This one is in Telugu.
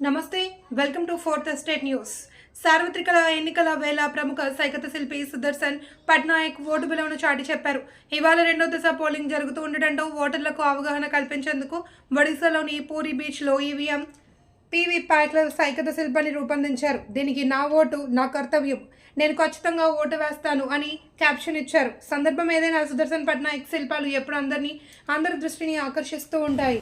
నమస్తే welcome to fourth state news. సార్వత్రిక ఎన్నికల వేళ ప్రముఖ సైకత శిల్పి సుదర్శన్ పట్నాయక్ ఓటు విలువను చాటి చెప్పారు. ఇవాళ రెండో దశ పోలింగ్ జరుగుతూ ఉండటంతో ఓటర్లకు అవగాహన కల్పించేందుకు ఒడిశాలోని పూరి బీచ్లో ఈవీఎం పీవీ ప్యాట్ల సైకత శిల్పాన్ని రూపొందించారు. దీనికి నా ఓటు నా కర్తవ్యం. నేను ఖచ్చితంగా ఓటు వేస్తాను అని క్యాప్షన్ ఇచ్చారు. సందర్భం ఏదైనా సుదర్శన్ పట్నాయక్ శిల్పాలు ఎప్పుడు అందరినీ అందరి దృష్టిని ఆకర్షిస్తూ ఉంటాయి.